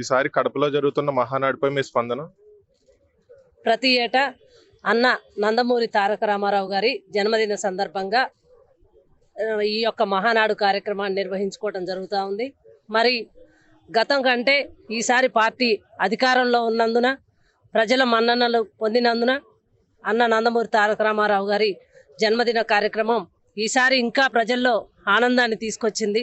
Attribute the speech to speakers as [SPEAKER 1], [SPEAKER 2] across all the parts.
[SPEAKER 1] ఈసారి కడపలో జరుగుతున్న మహానాడుపై మీ స్పందన?
[SPEAKER 2] ప్రతి ఏటా అన్న నందమూరి తారక రామారావు గారి జన్మదిన సందర్భంగా ఈ యొక్క మహానాడు కార్యక్రమాన్ని నిర్వహించుకోవడం జరుగుతూ ఉంది. మరి గతం కంటే ఈసారి పార్టీ అధికారంలో ఉన్నందున ప్రజల మన్ననలు పొందినందున అన్న నందమూరి తారక రామారావు గారి జన్మదిన కార్యక్రమం ఈసారి ఇంకా ప్రజల్లో ఆనందాన్ని తీసుకొచ్చింది.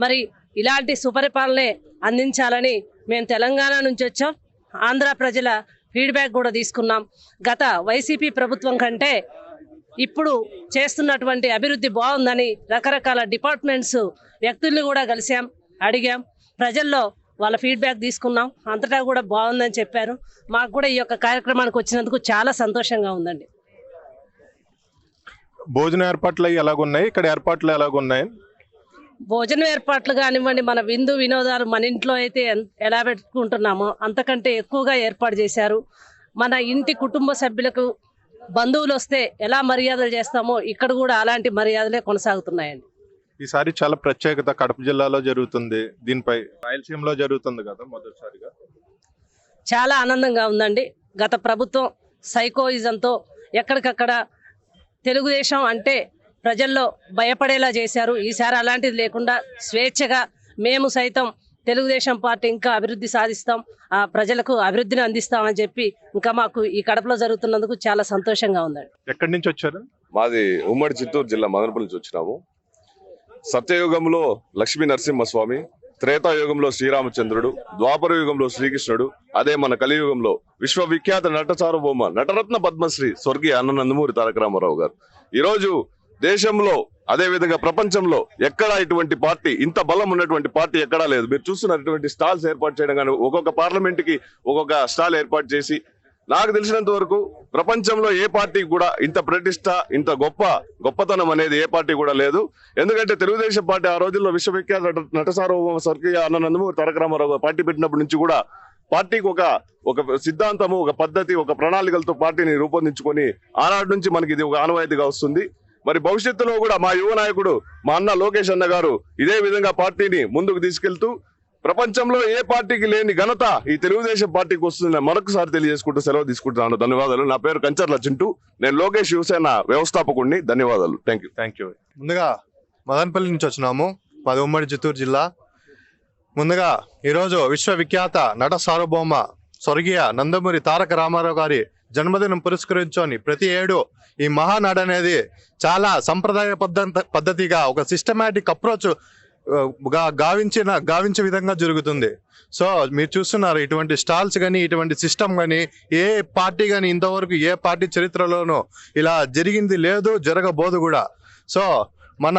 [SPEAKER 2] మరి ఇలాంటి సుపరిపాలనే అందించాలని మేము తెలంగాణ నుంచి వచ్చాం. ఆంధ్ర ప్రజల ఫీడ్బ్యాక్ కూడా తీసుకున్నాం. గత వైసీపీ ప్రభుత్వం కంటే ఇప్పుడు చేస్తున్నటువంటి అభివృద్ధి బాగుందని రకరకాల డిపార్ట్మెంట్స్ వ్యక్తుల్ని కూడా కలిసాం అడిగాం. ప్రజల్లో వాళ్ళ ఫీడ్బ్యాక్ తీసుకున్నాం. అంతటా కూడా బాగుందని చెప్పారు. మాకు కూడా ఈ యొక్క కార్యక్రమానికి వచ్చినందుకు చాలా సంతోషంగా ఉందండి.
[SPEAKER 1] భోజన ఏర్పాట్లు అవి ఎలాగున్నాయి? ఇక్కడ ఏర్పాట్లు ఎలాగున్నాయి?
[SPEAKER 2] భోజనం ఏర్పాట్లు కానివ్వండి మన విందు వినోదాలు మన ఇంట్లో అయితే ఎలా పెట్టుకుంటున్నామో అంతకంటే ఎక్కువగా ఏర్పాటు చేశారు. మన ఇంటి కుటుంబ సభ్యులకు బంధువులు వస్తే ఎలా మర్యాదలు చేస్తామో ఇక్కడ కూడా అలాంటి మర్యాదలే కొనసాగుతున్నాయండి.
[SPEAKER 1] ఈసారి చాలా ప్రత్యేకత కడప జిల్లాలో జరుగుతుంది. దీనిపై రాయలసీమలో జరుగుతుంది కదా మొదటిసారిగా?
[SPEAKER 2] చాలా ఆనందంగా ఉందండి. గత ప్రభుత్వం సైకోయిజంతో ఎక్కడికక్కడ తెలుగుదేశం అంటే ప్రజల్లో భయపడేలా చేశారు. ఈసారి అలాంటిది లేకుండా స్వేచ్ఛగా మేము సైతం తెలుగుదేశం పార్టీ ఇంకా అభివృద్ధి సాధిస్తాం. ఆ ప్రజలకు అభివృద్ధిని అందిస్తామని చెప్పి ఇంకా మాకు ఈ కడపలో జరుగుతున్నందుకు చాలా సంతోషంగా ఉందండి.
[SPEAKER 1] ఎక్కడి నుంచి వచ్చారు?
[SPEAKER 3] మాది ఉమ్మడి చిత్తూరు జిల్లా మదనపల్లి నుంచి వచ్చినాము. సత్యయుగంలో లక్ష్మీ నరసింహస్వామి త్రేతాయుగంలో శ్రీరామచంద్రుడు ద్వాపర యుగంలో శ్రీకృష్ణుడు అదే మన కలియుగంలో విశ్వవిఖ్యాత నట సార్వభౌమ నటరత్న పద్మశ్రీ స్వర్గీయ అన్న నందమూరి తారక రామారావు గారు. ఈరోజు దేశంలో అదేవిధంగా ప్రపంచంలో ఎక్కడా ఇటువంటి పార్టీ ఇంత బలం ఉన్నటువంటి పార్టీ ఎక్కడా లేదు. మీరు చూస్తున్నటువంటి స్టాల్స్ ఏర్పాటు చేయడం కానీ ఒక్కొక్క పార్లమెంట్కి ఒక్కొక్క స్టాల్ ఏర్పాటు చేసి నాకు తెలిసినంత వరకు ప్రపంచంలో ఏ పార్టీ కూడా ఇంత ప్రతిష్ట ఇంత గొప్ప గొప్పతనం అనేది ఏ పార్టీ కూడా లేదు. ఎందుకంటే తెలుగుదేశం పార్టీ ఆ రోజుల్లో విశ్వవిఖ్యాత నట- స్వర్గీయ అన్ననందమూరి తారక రామారావు పార్టీ పెట్టినప్పటి నుంచి కూడా పార్టీకి ఒక ఒక సిద్ధాంతము ఒక పద్ధతి ఒక ప్రణాళికలతో పార్టీని రూపొందించుకొని ఆనాటి నుంచి మనకి ఇది ఒక ఆనవాయితీగా వస్తుంది. మరి భవిష్యత్తులో కూడా మా యువ నాయకుడు మా అన్న లోకేష్ అన్న గారు ఇదే విధంగా పార్టీని ముందుకు తీసుకెళ్తూ ప్రపంచంలో ఏ పార్టీకి లేని ఘనత ఈ తెలుగుదేశం పార్టీకి వస్తుందని మరొకసారి తెలియజేసుకుంటూ సెలవు తీసుకుంటున్నాను. ధన్యవాదాలు. నా పేరు కంచర్ల చింటూ. నేను లోకేష్ యువసేన వ్యవస్థాపకుడిని. ధన్యవాదాలు. థ్యాంక్ యూ
[SPEAKER 1] థ్యాంక్ యూ
[SPEAKER 4] ముందుగా మదనపల్లి నుంచి వచ్చినాము మాది ఉమ్మడి చిత్తూరు జిల్లా. ముందుగా ఈరోజు విశ్వవిఖ్యాత నట సార్వభౌమ స్వర్గీయ నందమూరి తారక రామారావు గారి జన్మదినం పురస్కరించుకొని ప్రతి ఏడు ఈ మహానాడు అనేది చాలా సంప్రదాయ పద్ధతి పద్ధతిగా ఒక సిస్టమేటిక్ అప్రోచ్ uh, గా గావించిన గావించే విధంగా జరుగుతుంది. సో మీరు చూస్తున్నారు ఇటువంటి స్టాల్స్ కానీ ఇటువంటి సిస్టమ్ కానీ ఏ పార్టీ కానీ ఇంతవరకు ఏ పార్టీ చరిత్రలోనూ ఇలా జరిగింది లేదు జరగబోదు కూడా. సో మన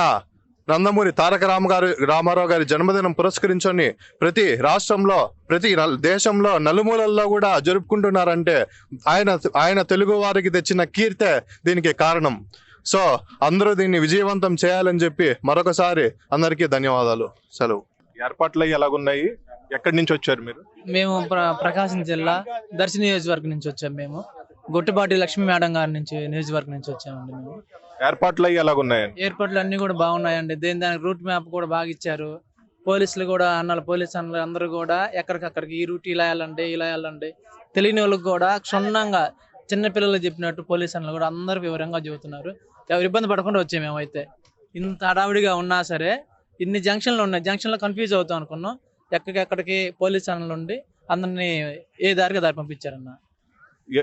[SPEAKER 4] నందమూరి తారక రామ గారు రామారావు గారి జన్మదినం పురస్కరించుకొని ప్రతి రాష్ట్రంలో ప్రతి నల్- దేశంలో నలుమూలల్లో కూడా జరుపుకుంటున్నారంటే ఆయన ఆయన తెలుగు వారికి తెచ్చిన కీర్తే దీనికి కారణం. సో అందరూ దీన్ని విజయవంతం చేయాలని చెప్పి మరొకసారి అందరికీ ధన్యవాదాలు. సెలవు.
[SPEAKER 1] ఏర్పాట్లు అవి ఎలాగున్నాయి? ఎక్కడి నుంచి వచ్చారు మీరు?
[SPEAKER 5] మేము ప్ర- ప్రకాశం జిల్లా దర్శి నియోజకవర్గం నుంచి వచ్చాము మేము. గొట్టుబాటి లక్ష్మీ మేడం గారి నుంచి నియోజకవర్గం నుంచి వచ్చామండి మేము.
[SPEAKER 1] ఏర్పాట్లు అవి ఎలాగున్నాయండి
[SPEAKER 5] ఎయిర్పోర్ట్లు అన్ని కూడా బాగున్నాయండి. దేని దానికి రూట్ మ్యాప్ కూడా బాగా ఇచ్చారు. పోలీసులు కూడా అన్నలు పోలీస్ అన్నలు అందరూ కూడా ఎక్కడికక్కడికి ఈ రూట్ ఇలా వెళ్ళండి ఇలా వెళ్ళండి. తెలియని వాళ్ళకి కూడా క్షుణ్ణంగా చిన్న పిల్లలు చెప్పినట్టు పోలీస్ అన్నలు కూడా అందరూ వివరంగా చెబుతున్నారు. ఎవరు ఇబ్బంది పడకుండా వచ్చాము మేమైతే. ఇంత హడావిడిగా ఉన్నా సరే ఇన్ని జంక్షన్లు ఉన్నాయి. జంక్షన్లో కన్ఫ్యూజ్ అవుతాం అనుకున్నాం. ఎక్కడికెక్కడికి పోలీస్ అన్నలు ఉండి అందరినీ ఏ దారికి దారి పంపించారన్న.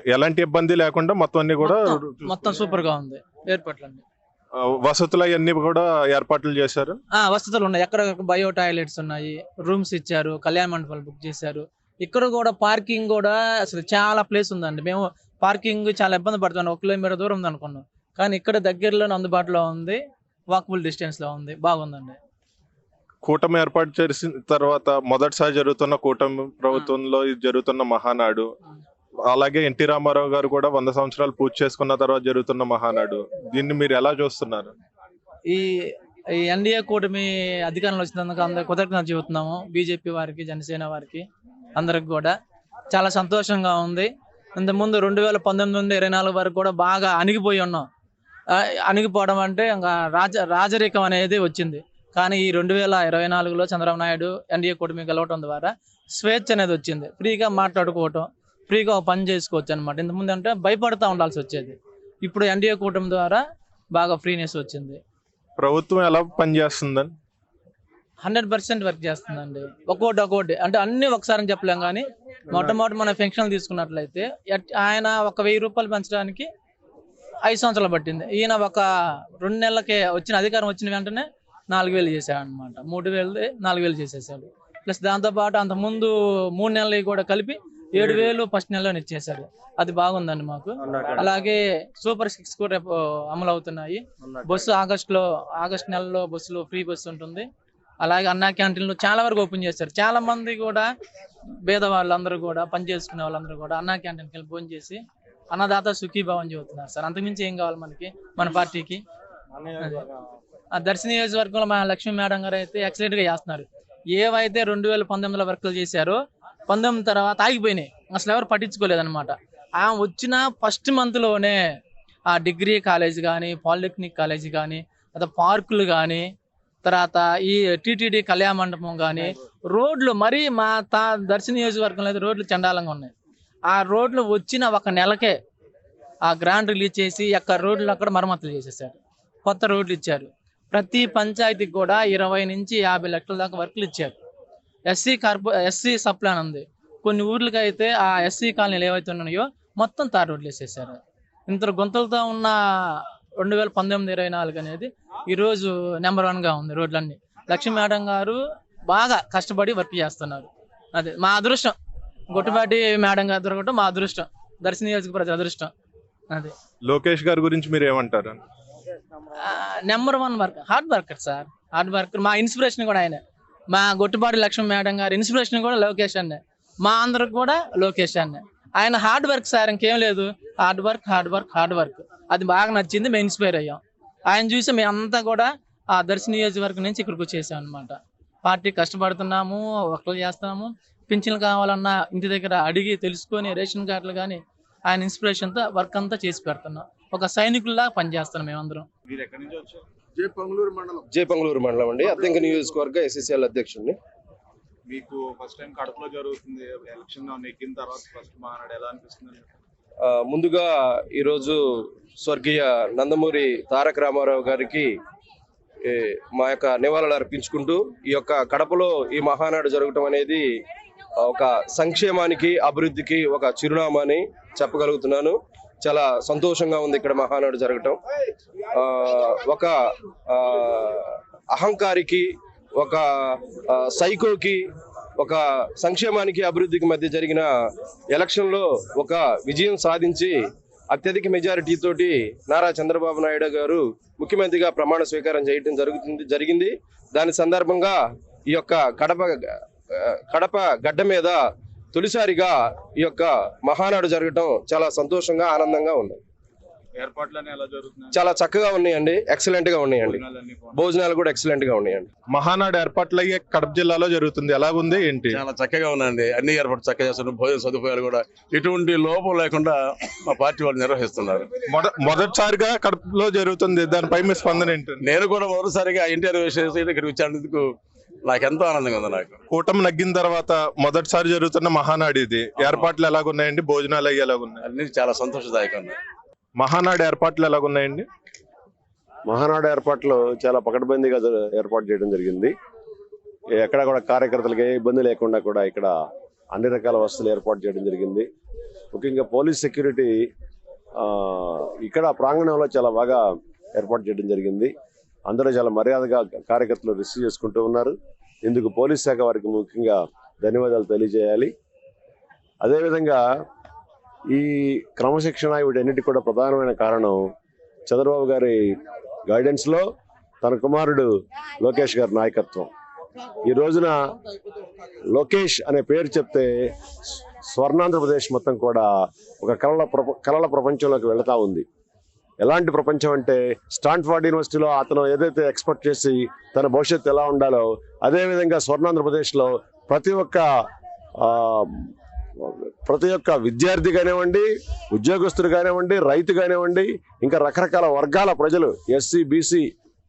[SPEAKER 1] ఎలాంటి ఇబ్బంది లేకుండా మొత్తం అన్ని కూడా
[SPEAKER 5] మొత్తం- మొత్తం సూపర్గా ఉంది.
[SPEAKER 1] ఆ, వసతులు అవన్నీ కూడా ఏర్పాట్లు చేశారు?
[SPEAKER 5] ఆ వసతులు ఉన్నాయి. ఎక్కడ బయో టాయిలెట్స్ ఉన్నాయి రూమ్స్ ఇచ్చారు కళ్యాణ మండపాలు బుక్ చేశారు. ఇక్కడ కూడా పార్కింగ్ కూడా అసలు చాలా ప్లేస్ ఉందండి. మేము పార్కింగ్ చాలా ఇబ్బంది పడుతున్నాం. ఒక కిలోమీటర్ దూరం ఉంది అనుకున్నాం. కానీ ఇక్కడ దగ్గరలోనే అందుబాటులో ఉంది వాకబుల్ డిస్టెన్స్లో ఉంది. బాగుందండి.
[SPEAKER 1] కూటమి ఏర్పాటు చేసిన తర్వాత మొదటిసారి జరుగుతున్న కూటమి ప్రభుత్వంలో జరుగుతున్న మహానాడు అలాగే ఎన్టీ రామారావు గారు కూడా వంద సంవత్సరాలు పూర్తి చేసుకున్న తర్వాత జరుగుతున్న మహానాడు. దీన్ని మీరు ఎలా చూస్తున్నారు?
[SPEAKER 5] ఈ ఈ ఎన్డీఏ కూటమి అధికారంలో వచ్చినందుకు అందరు కృతజ్ఞత చెబుతున్నాము. బీజేపీ వారికి జనసేన వారికి అందరికి కూడా. చాలా సంతోషంగా ఉంది. ఇంతకుముందు రెండు వేల పంతొమ్మిది నుండి ఇరవై నాలుగు వరకు కూడా బాగా అణిగిపోయి ఉన్నాం. అణిగిపోవడం అంటే ఇంకా రాజ రాజరికం అనేది వచ్చింది. కానీ ఈ రెండు వేల ఇరవై నాలుగులో చంద్రబాబు నాయుడు ఎన్డీఏ కూటమి గెలవటం ద్వారా స్వేచ్ఛ అనేది వచ్చింది. ఫ్రీగా మాట్లాడుకోవటం ఫ్రీగా పని చేసుకోవచ్చు అనమాట ఇంతకుముందు అంటే భయపడుతూ ఉండాల్సి వచ్చేది. ఇప్పుడు ఎన్డీఏ కూటమి ద్వారా బాగా ఫ్రీనెస్ వచ్చింది.
[SPEAKER 1] ప్రభుత్వం ఎలా పనిచేస్తుందని
[SPEAKER 5] హండ్రెడ్ పర్సెంట్ వర్క్ చేస్తుందండి. ఒక్కోటి ఒక్కోటి. అంటే అన్ని ఒకసారి చెప్పలేం కానీ మొట్టమొదటి మన పెన్షన్లు తీసుకున్నట్లయితే ఆయన ఒక వెయ్యి రూపాయలు పెంచడానికి ఐదు సంవత్సరాలు పట్టింది. ఈయన ఒక రెండు నెలలకే వచ్చిన అధికారం వచ్చిన వెంటనే నాలుగు వేలు చేశాడు అనమాట మూడు వేలు నాలుగు వేలు చేసేసాడు. ప్లస్ దాంతోపాటు అంత ముందు మూడు నెలలు కూడా కలిపి ఏడు వేలు ఫస్ట్ నెలలో ఇచ్చేసాడు అది బాగుందండి మాకు. అలాగే సూపర్ సిక్స్ కూడా రేపు అమలు అవుతున్నాయి బస్సు ఆగస్టులో ఆగస్ట్ నెలలో బస్సులో ఫ్రీ బస్సు ఉంటుంది. అలాగే అన్నా క్యాంటీన్లు చాలా వరకు ఓపెన్ చేశారు. చాలా మంది కూడా పేద వాళ్ళందరూ కూడా పని చేసుకునే వాళ్ళందరూ కూడా అన్నా క్యాంటీన్కి వెళ్ళి భోజనం చేసి అన్నదాత సుఖీభావం చెబుతున్నారు సార్. అంతకుమించి ఏం కావాలి మనకి మన పార్టీకి. ఆ దర్శన నియోజకవర్గంలో మా లక్ష్మీ మేడం గారు అయితే ఎక్సలెంట్గా చేస్తున్నారు. ఏవైతే రెండు వేల పంతొమ్మిదిలో వర్కులు చేశారో పంతొమ్మిది తర్వాత ఆగిపోయినాయి. అసలు ఎవరు పట్టించుకోలేదనమాట ఆ వచ్చిన ఫస్ట్ మంత్లోనే ఆ డిగ్రీ కాలేజ్ కానీ పాలిటెక్నిక్ కాలేజ్ కానీ తర్వాత పార్కులు కానీ తర్వాత ఈ టీటీడీ కళ్యాణ మండపం కానీ రోడ్లు మరీ మా తా దర్శన నియోజకవర్గంలో అయితే రోడ్లు చండాలంగా ఉన్నాయి. ఆ రోడ్లు వచ్చిన ఒక నెలకే ఆ గ్రాండ్ రిలీజ్ చేసి అక్కడ రోడ్లు అక్కడ మరమ్మతులు చేసేసారు. కొత్త రోడ్లు ఇచ్చారు. ప్రతి పంచాయతీకి కూడా ఇరవై నుంచి యాభై లక్షల దాకా వర్కులు ఇచ్చారు. ఎస్సీ కార్పొ ఎస్సీ సప్లాన్ ఉంది. కొన్ని ఊర్లకి అయితే ఆ ఎస్సీ కాలనీలు ఏవైతే ఉన్నాయో మొత్తం తార్ రోడ్లు వేసేసారు ఇంత గుంతలతో ఉన్న రెండు వేల పంతొమ్మిది ఇరవై నాలుగు అనేది ఈరోజు నెంబర్ వన్గా ఉంది రోడ్లన్నీ. లక్ష్మీ మేడం గారు బాగా కష్టపడి వర్క్ చేస్తున్నారు. అదే మా అదృష్టం. గొట్టుపాటి మేడం గారు దొరకటం మా అదృష్టం. దర్శన నియోజక ప్రజల అదృష్టం. అదే.
[SPEAKER 1] లోకేష్ గారి గురించి మీరు ఏమంటారు?
[SPEAKER 5] Number one work. Hard worker sir. Hard worker. మా ఇన్స్పిరేషన్ కూడా ఆయన. మా గొట్టుపాటి లక్ష్మీ మేడం గారి ఇన్స్పిరేషన్ కూడా లోకేష్ అన్నే. మా అందరికి కూడా లోకేష్ అన్నే. ఆయన హార్డ్ వర్క్ సార్ ఇంకేం లేదు. Hard work hard work hard work. అది బాగా నచ్చింది మేము ఇన్స్పైర్ అయ్యాం. ఆయన చూసి మేమంతా కూడా ఆ దర్శన నియోజకవర్గం నుంచి ఇక్కడికి వచ్చేసాం అనమాట పార్టీ కష్టపడుతున్నాము ఒకరు చేస్తున్నాము. పింఛన్లు కావాలన్నా ఇంటి దగ్గర అడిగి తెలుసుకొని రేషన్ కార్డులు కానీ ఆయన ఇన్స్పిరేషన్తో వర్క్ అంతా చేసి పెడుతున్నాం. ఒక సైనికుల్లా పనిచేస్తున్నాం మేమందరం.
[SPEAKER 6] జే పంగళూరు మండలం అండి. అద్దెంక నియోజకవర్గ ఎస్ఎస్ఎల్ అధ్యక్షుడిని.
[SPEAKER 7] మీకు ఫస్ట్ టైం కడపలో జరుగుతుంది ఎలక్షన్ నెగ్గిన తర్వాత ఫస్ట్ మానాడు ఎలా అనిపిస్తుంది?
[SPEAKER 6] ముందుగా ఈరోజు స్వర్గీయ నందమూరి తారక రామారావు గారికి మా యొక్క నివాళులు అర్పించుకుంటూ ఈ యొక్క కడపలో ఈ మహానాడు జరగటం అనేది ఒక సంక్షేమానికి అభివృద్ధికి ఒక చిరునామా అని చెప్పగలుగుతున్నాను. చాలా సంతోషంగా ఉంది ఇక్కడ మహానాడు జరగటం. ఒక అహంకారికి ఒక సైకోకి ఒక సంక్షేమానికి అభివృద్ధికి మధ్య జరిగిన ఎలక్షన్లో ఒక విజయం సాధించి అత్యధిక మెజారిటీ తోటి నారా చంద్రబాబు నాయుడు గారు ముఖ్యమంత్రిగా ప్రమాణ స్వీకారం చేయడం జరుగుతుంది జరిగింది. దాని సందర్భంగా ఈ యొక్క కడప కడప గడ్డ మీద తొలిసారిగా ఈ యొక్క మహానాడు జరగటం చాలా సంతోషంగా ఆనందంగా ఉంది.
[SPEAKER 7] ఏర్పాట్లన్నీ ఎలా జరుగుతున్నాయి?
[SPEAKER 6] చాలా చక్కగా ఉన్నాయండి. ఎక్సలెంట్గా ఉన్నాయండి. భోజనాలు కూడా ఎక్సలెంట్గా ఉన్నాయండి.
[SPEAKER 1] మహానాడు ఏర్పాట్లు అయ్యే కడప జిల్లాలో జరుగుతుంది. ఎలాగుంది ఏంటి?
[SPEAKER 8] చాలా చక్కగా ఉందండి అన్ని ఏర్పాటు చక్కగా చేస్తున్నారు. భోజన సదుపాయాలు కూడా ఎటువంటి లోపం లేకుండా మా పార్టీ వాళ్ళు నిర్వహిస్తున్నారు.
[SPEAKER 1] మొద మొదటిసారిగా కడపలో జరుగుతుంది. దానిపై మీ స్పందన ఏంటి?
[SPEAKER 8] నేను కూడా మొదటిసారిగా ఇంటర్వ్యూ చేసి ఇక్కడికి వచ్చేందుకు నాకు ఎంతో ఆనందంగా ఉంది నాకు.
[SPEAKER 1] కూటమి నగ్గిన తర్వాత మొదటిసారి జరుగుతున్న మహానాడు ఇది ఏర్పాట్లు ఎలాగున్నాయండి? భోజనాలు అయ్యి ఎలాగున్నాయి?
[SPEAKER 8] అన్ని చాలా సంతోషదాయకంగా
[SPEAKER 1] మహానాడు ఏర్పాట్లు ఎలాగున్నాయండి?
[SPEAKER 9] మహానాడు ఏర్పాట్లు చాలా పకడ్బందీగా ఏర్పాటు చేయడం జరిగింది. ఎక్కడ కూడా కార్యకర్తలకు ఏ ఇబ్బంది లేకుండా కూడా ఇక్కడ అన్ని రకాల వసతులు ఏర్పాటు చేయడం జరిగింది. ముఖ్యంగా పోలీస్ సెక్యూరిటీ ఆ, ఇక్కడ ప్రాంగణంలో చాలా బాగా ఏర్పాటు చేయడం జరిగింది. అందరూ చాలా మర్యాదగా కార్యకర్తలు రిసీవ్ చేసుకుంటూ ఉన్నారు. ఇందుకు పోలీస్ శాఖ వారికి ముఖ్యంగా ధన్యవాదాలు తెలియజేయాలి. అదేవిధంగా ఈ క్రమశిక్షణ వీటన్నిటి కూడా ప్రధానమైన కారణం చంద్రబాబు గారి గైడెన్స్లో తన కుమారుడు లోకేష్ గారి నాయకత్వం. ఈ రోజున లోకేష్ అనే పేరు చెప్తే స్వర్ణాంధ్రప్రదేశ్ మొత్తం కూడా ఒక కళల ప్రప- కళల ప్రపంచంలోకి వెళతా ఉంది. ఎలాంటి ప్రపంచం అంటే స్టాన్ఫర్డ్ యూనివర్సిటీలో అతను ఏదైతే ఎక్స్పర్ట్ చేసి తన భవిష్యత్తు ఎలా ఉండాలో అదేవిధంగా స్వర్ణాంధ్రప్రదేశ్లో ప్రతి ఒక్క ప్రతి ఒక్క విద్యార్థి కానివ్వండి ఉద్యోగస్తులు కానివ్వండి రైతు కానివ్వండి ఇంకా రకరకాల వర్గాల ప్రజలు ఎస్సీ బీసీ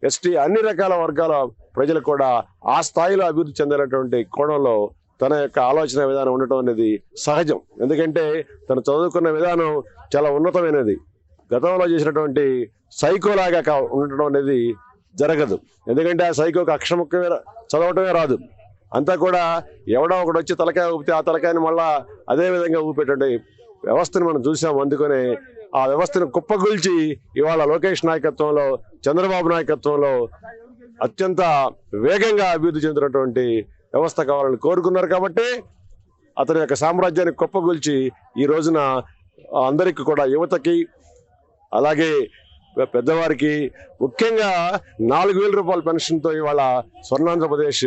[SPEAKER 9] ఎస్టీ అన్ని రకాల వర్గాల ప్రజలు కూడా ఆ స్థాయిలో అభివృద్ధి చెందినటువంటి కోణంలో తన యొక్క ఆలోచన విధానం ఉండటం అనేది సహజం. ఎందుకంటే తను చదువుకున్న విధానం చాలా ఉన్నతమైనది. గతంలో చేసినటువంటి సైకోలాగా ఉండటం అనేది జరగదు. ఎందుకంటే ఆ సైకోకి అక్షముఖ్యమే చదవటమే రాదు. అంతా కూడా ఎవడో ఒకడు వచ్చి తలకాయ ఊపితే ఆ తలకాయని మళ్ళా అదే విధంగా ఊపేటువంటి వ్యవస్థను మనం చూసాం. అందుకనే ఆ వ్యవస్థను కుప్పగొల్చి ఇవాళ లోకేష్ నాయకత్వంలో చంద్రబాబు నాయకత్వంలో అత్యంత వేగంగా అభివృద్ధి చెందినటువంటి వ్యవస్థ కావాలని కోరుకున్నారు కాబట్టి అతని యొక్క సామ్రాజ్యాన్ని కుప్పగొల్చి ఈ రోజున అందరికి కూడా యువతకి అలాగే పెద్దవారికి ముఖ్యంగా నాలుగు వేల రూపాయల పెన్షన్తో ఇవాళ స్వర్ణాంధ్రప్రదేశ్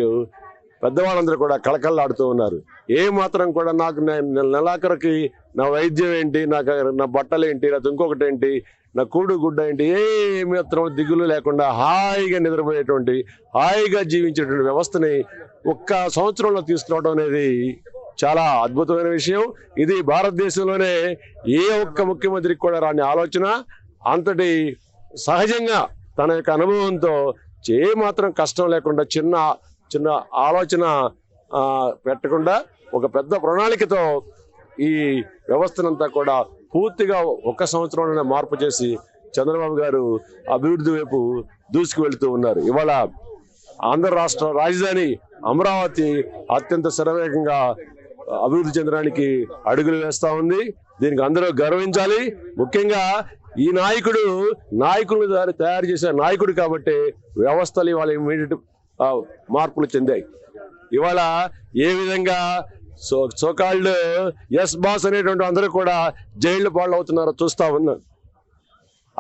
[SPEAKER 9] పెద్దవాళ్ళందరూ కూడా కళకళలాడుతూ ఉన్నారు. ఏ మాత్రం కూడా నాకు నెలాఖరికి నా వైద్యం ఏంటి నాకు నా బట్టలు ఏంటి నాకు ఇంకొకటి ఏంటి నా కూడు గుడ్డ ఏంటి ఏ మాత్రం దిగులు లేకుండా హాయిగా నిద్రపోయేటువంటి హాయిగా జీవించేటువంటి వ్యవస్థని ఒక్క సంవత్సరంలో తీసుకురావడం అనేది చాలా అద్భుతమైన విషయం. ఇది భారతదేశంలోనే ఏ ఒక్క ముఖ్యమంత్రికి కూడా రాని ఆలోచన. అంతటి సహజంగా తన యొక్క అనుభవంతో ఏ మాత్రం కష్టం లేకుండా చిన్న చిన్న ఆలోచన పెట్టకుండా ఒక పెద్ద ప్రణాళికతో ఈ వ్యవస్థనంతా కూడా పూర్తిగా ఒక్క సంవత్సరంలోనే మార్పు చేసి చంద్రబాబు గారు అభివృద్ధి వైపు దూసుకువెళ్తూ ఉన్నారు. ఇవాళ ఆంధ్ర రాష్ట్ర రాజధాని అమరావతి అత్యంత శరవేగంగా అభివృద్ధి చెందడానికి అడుగులు వేస్తా ఉంది. దీనికి అందరూ గర్వించాలి. ముఖ్యంగా ఈ నాయకుడు నాయకులు తయారు- తయారు చేసే నాయకుడు కాబట్టి వ్యవస్థలు ఇవాళ ఇమీడియట్ మార్పులు చెందాయి. ఇవాళ ఏ విధంగా సో సోకాళ్ళు ఎస్ బాస్ అనేటువంటి అందరూ కూడా జైళ్ళు పాలు అవుతున్నారో చూస్తా ఉన్నాం.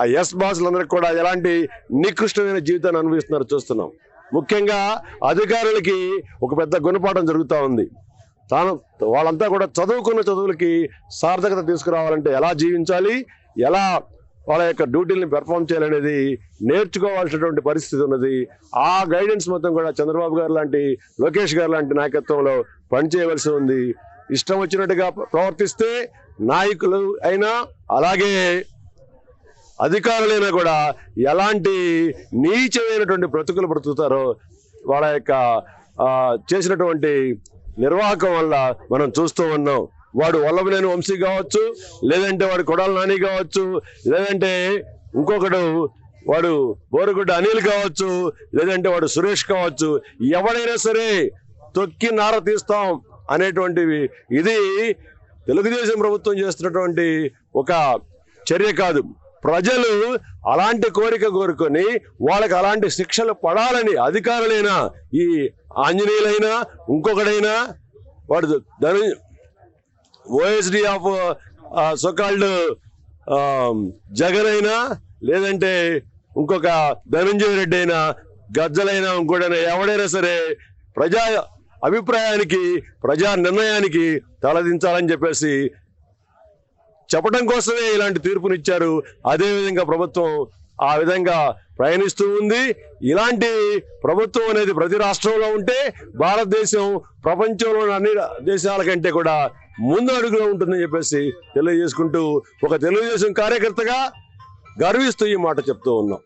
[SPEAKER 9] ఆ ఎస్ బాసులందరికీ కూడా ఎలాంటి నికృష్టమైన జీవితాన్ని అనుభవిస్తున్నారో చూస్తున్నాం. ముఖ్యంగా అధికారులకి ఒక పెద్ద గుణపాఠం జరుగుతూ ఉంది. తాను వాళ్ళంతా కూడా చదువుకున్న చదువులకి సార్థకత తీసుకురావాలంటే ఎలా జీవించాలి? ఎలా వాళ్ళ యొక్క డ్యూటీలను పెర్ఫామ్ చేయాలనేది నేర్చుకోవాల్సినటువంటి పరిస్థితి ఉన్నది. ఆ గైడెన్స్ మొత్తం కూడా చంద్రబాబు గారు లాంటి లోకేష్ గారు లాంటి నాయకత్వంలో పనిచేయవలసి ఉంది. ఇష్టం వచ్చినట్టుగా ప్రవర్తిస్తే నాయకులు అయినా అలాగే అధికారులైనా కూడా ఎలాంటి నీచమైనటువంటి బ్రతుకులు బ్రతుకుతారో వాళ్ళ యొక్క చేసినటువంటి నిర్వాహకం వల్ల మనం చూస్తూ ఉన్నాం. వాడు వల్లభనేని వంశీ కావచ్చు లేదంటే వాడు కొడాల నాని కావచ్చు లేదంటే ఇంకొకడు వాడు బోరుగుడ్డ అనిల్ కావచ్చు లేదంటే వాడు సురేష్ కావచ్చు ఎవడైనా సరే తొక్కి నార తీస్తాం అనేటువంటివి. ఇది తెలుగుదేశం ప్రభుత్వం చేస్తున్నటువంటి ఒక చర్య కాదు. ప్రజలు అలాంటి కోరిక కోరుకొని వాళ్ళకి అలాంటి శిక్షలు పడాలని అధికారులైనా ఈ ఆంజనేయులైనా ఇంకొకడైనా వాడు ధను OSD of so called Jagan అయినా లేదంటే ఇంకొక ధనంజయ రెడ్డి అయినా గజ్జలైనా ఇంకోటైనా ఎవడైనా సరే ప్రజా అభిప్రాయానికి ప్రజా నిర్ణయానికి తలదించాలని చెప్పేసి చెప్పడం కోసమే ఇలాంటి తీర్పునిచ్చారు. అదేవిధంగా ప్రభుత్వం ఆ విధంగా ప్రయాణిస్తూ ఉంది. ఇలాంటి ప్రభుత్వం అనేది ప్రతి రాష్ట్రంలో ఉంటే భారతదేశం ప్రపంచంలోని అన్ని దేశాల కంటే కూడా ముందు అడుగులో ఉంటుందని చెప్పేసి తెలియజేసుకుంటూ ఒక తెలుగుదేశం కార్యకర్తగా గర్విస్తూ ఈ మాట చెప్తూ ఉన్నాం.